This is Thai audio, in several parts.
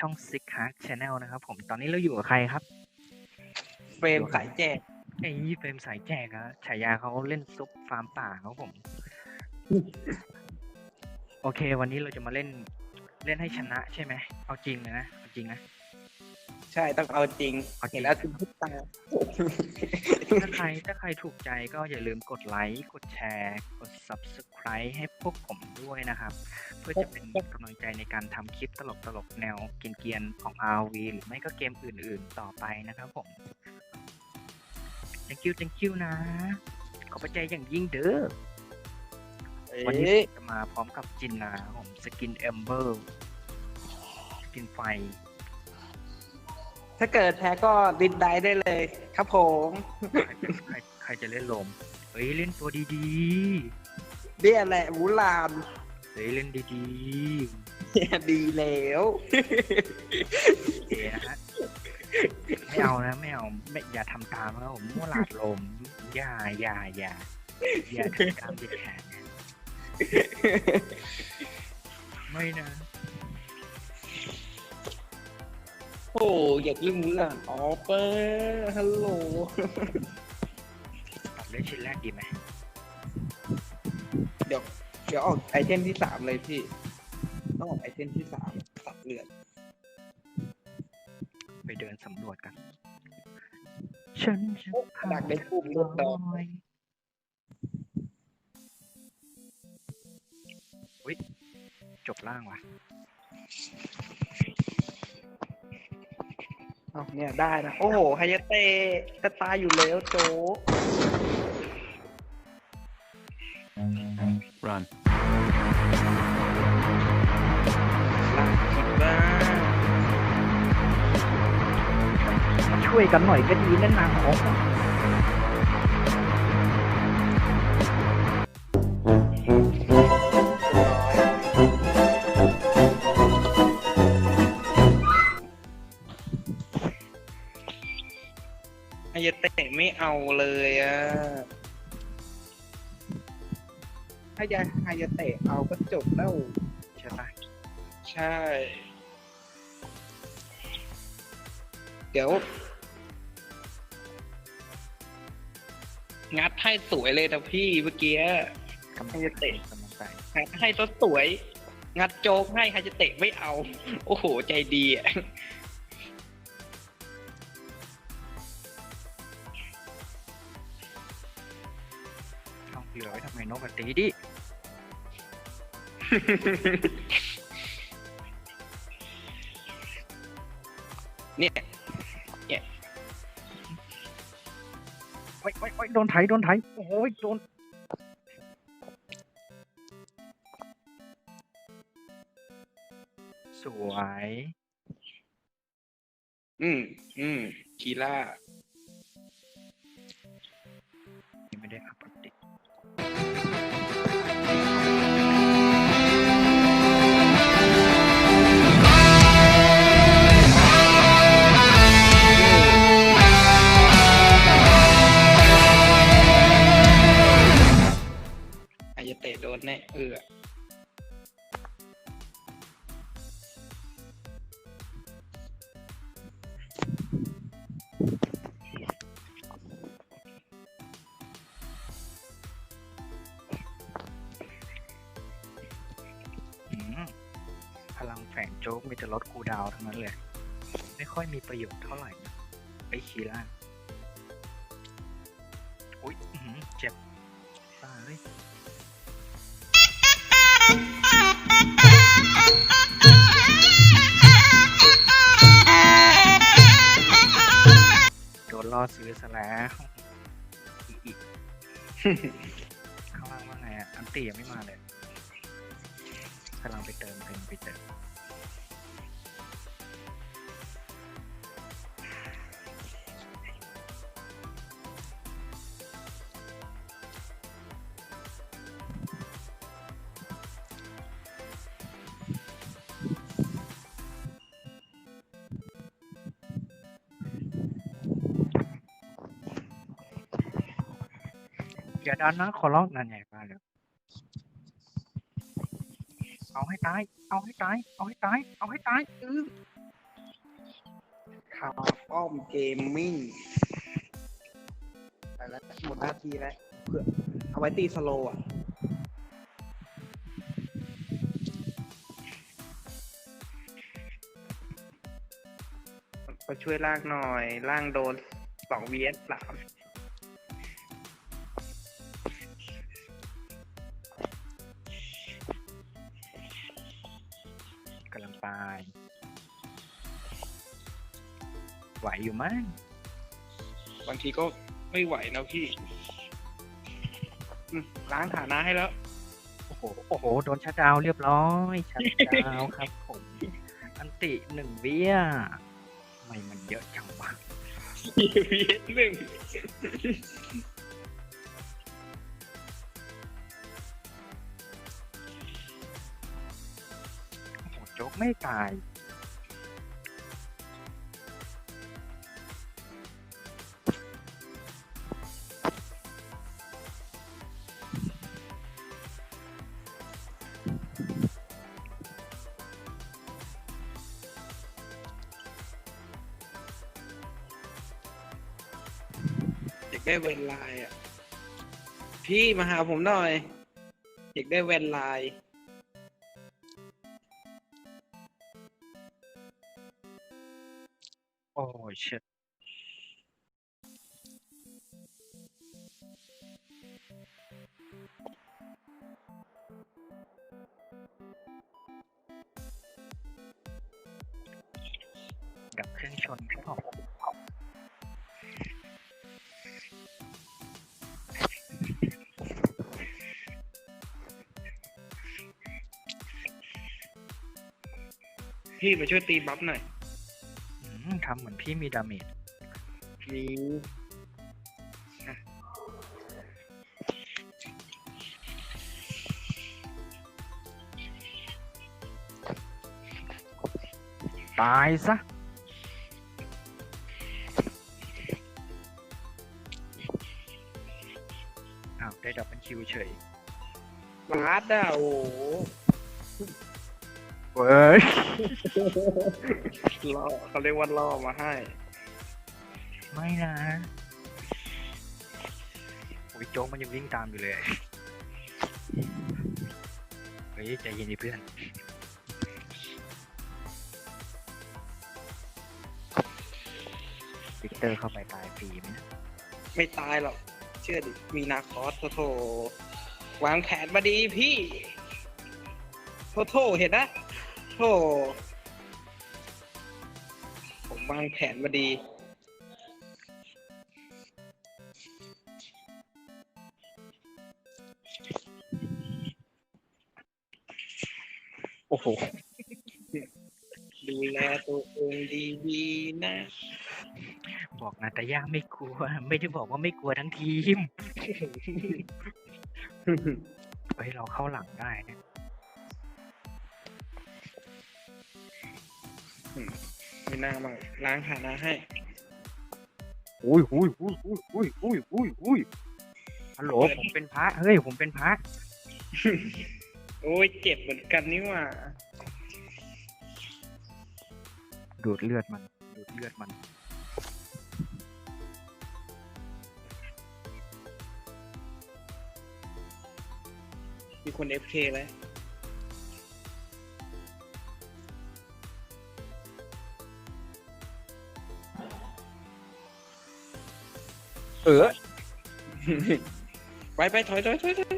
ช่อง Six Hack Channel นะครับผมตอนนี้เราอยู่กับใครครับ เฟรมสายแจกไอ้เฟรมสายแจกอะฉายาเขาเล่นซุปฟาร์มป่าครับผม โอเค วันนี้เราจะมาเล่นเล่นให้ชนะใช่ไหมเอาจริงเลยนะเอาจริงนะ ใช่ต้องเอาจริงเอาจริง เห็นแล้วคุณพุตาถ้าใครถ้าใครถูกใจก็อย่าลืมกดไลค์ กดแชร์ กด Subscribe ให้พวกผมด้วยนะครับ เพื่อจะเป็นกำลังใจในการทำคลิปตลกๆแนวเกรียนๆของ RV หรือไม่ก็เกมอื่นๆต่อไปนะครับผม thank you thank you นะ ขอบพระใจอย่างยิ่งเด้อ วันนี้เอ้ยจะมาพร้อมกับจินนะครับผมสกินเอมเบอร์สกินไฟ ถ้าเกิดแพ้ก็ดินได้ได้เลยครับผม ใครจะใครใครจะเล่นลม เฮ้ยเล่นตัวดีเนี่ยแหละมูลานๆเฮ้ยเล่นดีเนี่ยดีแล้ว ๆโอเคนะฮะ ไม่เอานะไม่เอาไม่อย่าทำตามนะผมมั่วหลาดลม อย่าอย่าอย่าอย่าทำตามเด็ดขาดนะไม่นะ โอ้อยากเล่นมูลานออเปอร์ฮัลโหลตัดเล่นชิ้นแรกดีไหมเดี๋ยวเดี๋ยวออกไอเทมที่สามเลยพี่ต้องออกไอเทมที่สามตัดเลือดไปเดินสำรวจกัน ฉันจะพาดักได้ปุ๊บเธรอถดอกลอยอุ๊ยจบล่างว่ะ เอาเนี่ยได้นะ โอ้โหไฮยาเตะจะตายอยู่แล้วโจ๊ก Run. ลากคิดว่ามาช่วยกันหน่อยก็ดีนั่นนางของ เอาเลยอะ ถ้ายาไฮยาเตะเอาก็จบแล้วใช่ปะใช่ เดี๋ยว งัดให้สวยเลยนะพี่เมื่อกี้กำลังให้จะเตะกำลังใจงัดให้ตัวสวย งัดโจ๊กให้ไฮยาเตะไม่เอา โอ้โห ใจดีอะำไมนกกระตีดิเนี่ยโอ้ยโอ้ยโอ้ยโดนไถ โดนไถ โอ้ยโดน สวย อืม อืมคีล่า ดาวทั้งนั้นเลย ไม่ค่อยมีประโยชน์เท่าไหร่ไอ้คีล่าอุ้ยอื้อหือเจ็บตายเลยโดนล่อซื้อซะแล้วอีอีข้างล่างว่าไงอะ อันตียังไม่มาเลยกำลังไปเติมเติมไปเติม อย่าดันนะขอร้องนั่นไงมาแล้วเอาให้ตาย เอาให้ตาย เอาให้ตาย เอาให้ตายเออาป้อมเกมมิ่งไปแล้วหมดหน้าที่แล้วเพื่อเอาไว้ตีสโลว์อะมาช่วยล่างหน่อย ล่างโดนสอง vs สาม มั้งบางทีก็ไม่ไหวนะพี่อืมล้างฐานะให้แล้ว โอ้โหโอ้โหโดนชัดดาวน์เรียบร้อยชัดดาวน์ครับผมอันติหนึ่งเบี้ยทำไมมันเยอะจังวะ vs หนึ่งโอ้โหโจ๊กไม่ตายากได้แวนไลน์อะ พี่มาหาผมหน่อย อยากได้แวนไลน์โอ้ยเชิดดับเครื่องชนครับผม พี่มาช่วยตีบัฟหน่อยอืมทำเหมือนพี่มีดาเมจมีตายซะ อ้าว ได้ดับเป็นคิวเฉย บาสอะโอ้โห เว้ยล่อเขาเรียกว่าล่อมาให้ ไม่นะโอ้ยโจ๊กมันยังวิ่งตามอยู่เลย เฮ้ยใจเย็นดิเพื่อน วิกเตอร์เข้าไปตายฟรีไหมนะไม่ตายหรอก เชื่อดิ มีนาคอสโทโถวางแผนมาดีพี่ โทโถเห็นนะ โถผมวางแผนมาดี โอ้โห ดูแลตัวเองดีๆนะ บอกนาตาย่าไม่กลัว ไม่ได้บอกว่าไม่กลัวทั้งทีม เฮ้ย เราเข้าหลังได้เนี่ย ไม่น่ามาล้างฐานะให้อุ้ยอุ้ยอุ้ยอุ้ยอุ้ยอุ้ยอุ้ยอุ้ยฮัลโหลผมเป็นพระเฮ้ยผมเป็นพระโอ้ยเจ็บเหมือนกันนี่หว่า ดูดเลือดมัน ดูดเลือดมัน มีคน FK แล้ว เออ ไปไปถอยถอยถอยถอย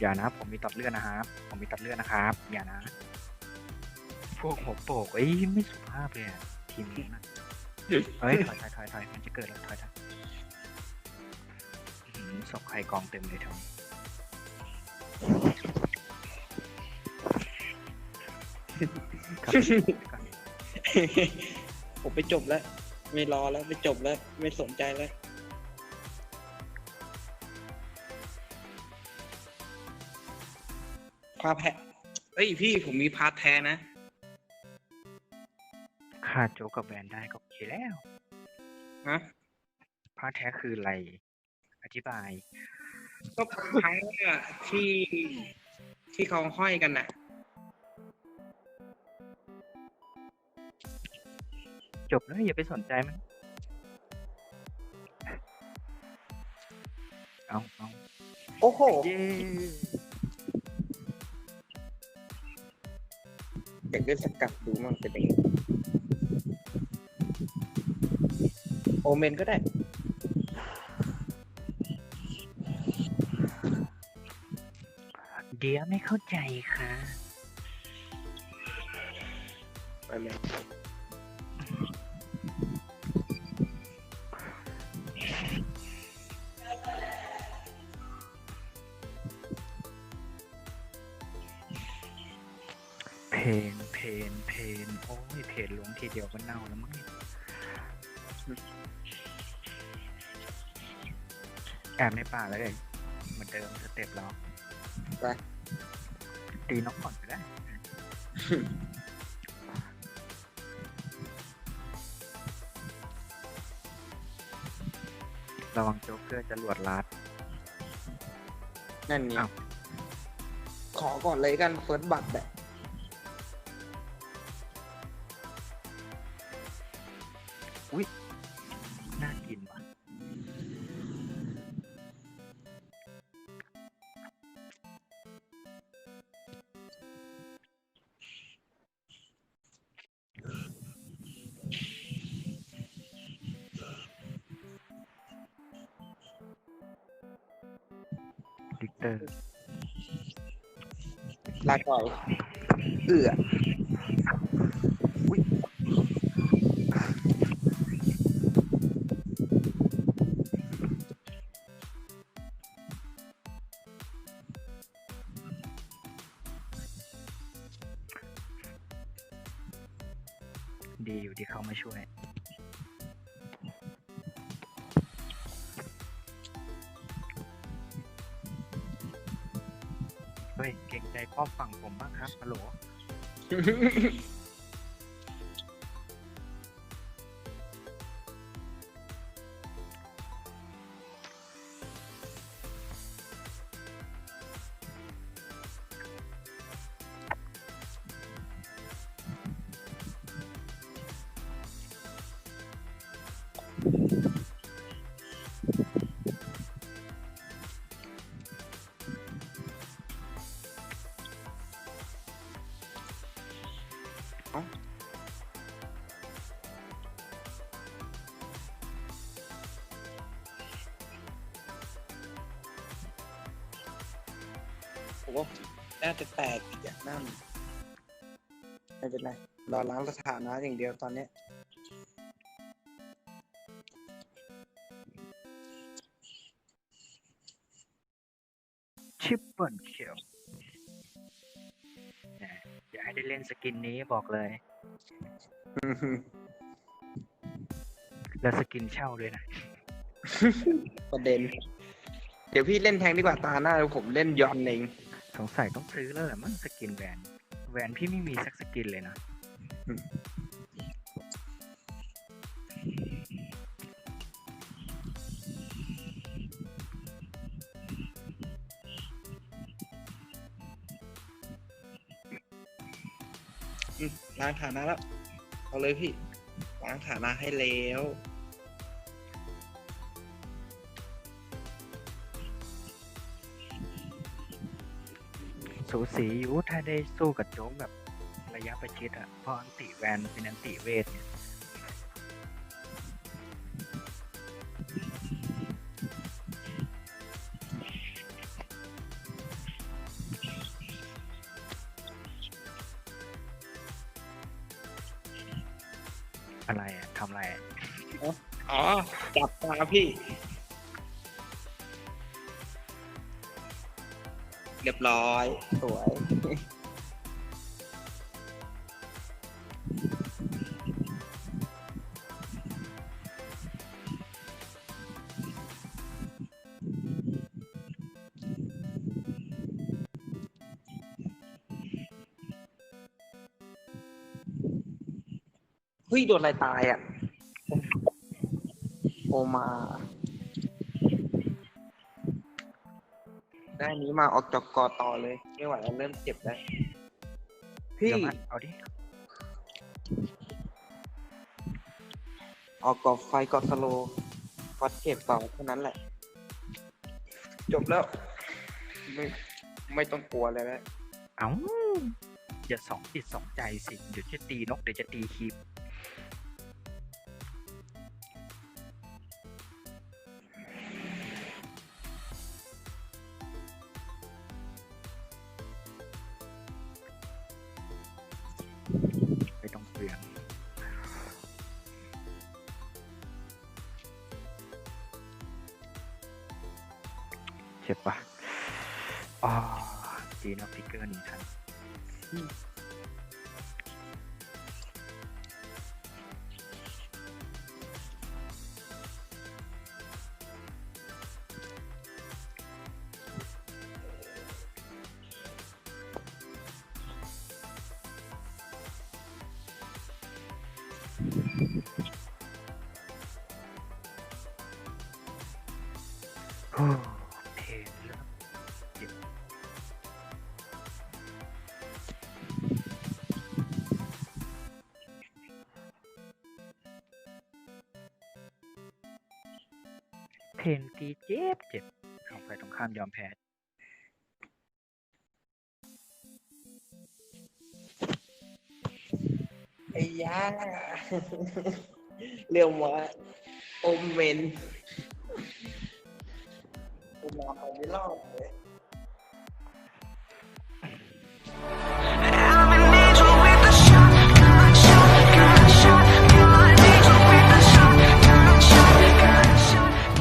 อย่านะผมมีตัดเลือดนะครับ ผมมีตัดเลือดนะครับ อย่านะ พวกหัวโปกเอ้ยไม่สุภาพเลยอะทีมนี้นะเฮ้ยถอยถอยถอยถอยมันจะเกิดแล้วถอยถอยอื้อหือศพใครกองเต็มเลยแถวนี้ครับก่อนผมไปจบแล้ว ไม่รอแล้วไปจบแล้ว ไม่สนใจแล้ว พาแพะเอ้ยพี่ผมมีพาร์ทแท้นะฆ่าโจ๊กกับแวนได้ก็โอเคแล้ว ฮะพระแท้คืออะไร อธิบาย ก็ครั้งแรกอะที่ที่เขาห้อยกันน่ะ จบแล้วอย่าไปสนใจมัน เอาเอาโอ้โห เย้ อยากได้สกัดดูมันเป็นยังไงโอเมนก็ได้ เดี๋ยวไม่เข้าใจค่ะ ไปเลย เพนลงทีเดียวก็เน่าแล้วมั้งเนี่ยแอบในป่าแล้วเลยเหมือนเดิมสเต็ปเราไปตีน้องก่อนก็ได้ระวังโจ๊กเกอร์จะหลวดลัดนั่นไงอ้าว ขอก่อนเลยกันเฟิร์สบัตรแบบน่ เตอร์ลาก่อยเอือ ฮ้ยเก่งใจพ่อฝั่งผมบ้างครับฮัลโหล น่าจะแตกอีกอย่างนั่นไม่เป็นไร รอล้างสถานะอย่างเดียวตอนเนี้ยชิปเปิลเคียวอย่าให้ได้เล่นสกินนี้บอกเลย แล้วสกินเช่าด้วยนะ ประเด็น เดี๋ยวพี่เล่นแทงดีกว่าตาหน้าเดี๋ยวผมเล่นยอนเอง สงสัยต้องซื้อแล้วแหละมั้งสกินแวนแวนพี่ไม่มีสักสกินเลยนะอืมล้างฐานะแล้ว เอาเลยพี่ล้างฐานะให้แล้ว สูสีอยู่ถ้าได้สู้กับโจ๊กแบบระยะประชิดอะเพราะอันติแวนเป็นอันติเวทเนี่ยอะไรอะทำอะไรอะอ๋อ จับตาพี่ เรียบร้อย สวย เฮ้ย โดนอะไรตายอะ โอมา ได้นี้มาออกจากกอต่อเลย ไม่ไหวแล้วเริ่มเจ็บแล้วพี่ เดี๋ยวมาเอาดิ ออกกอบไฟกอดสโลวัดเก็บเป่าเท่านั้นแหละ จบแล้ว ไม่ไม่ต้องกลัวเลยนะเอ้าอย่าสองจิตสองใจสิ เดี๋ยวจะตีนก เดี๋ยวจะตีคลิป เพลงเริ่มเจ็บเพลงตีเจ็บเจ็บเอาไปตรงข้ามยอมแพ้ ไอ้ย่าเรื่องว่าโอมเมนผมรอไปไม่รอดเลย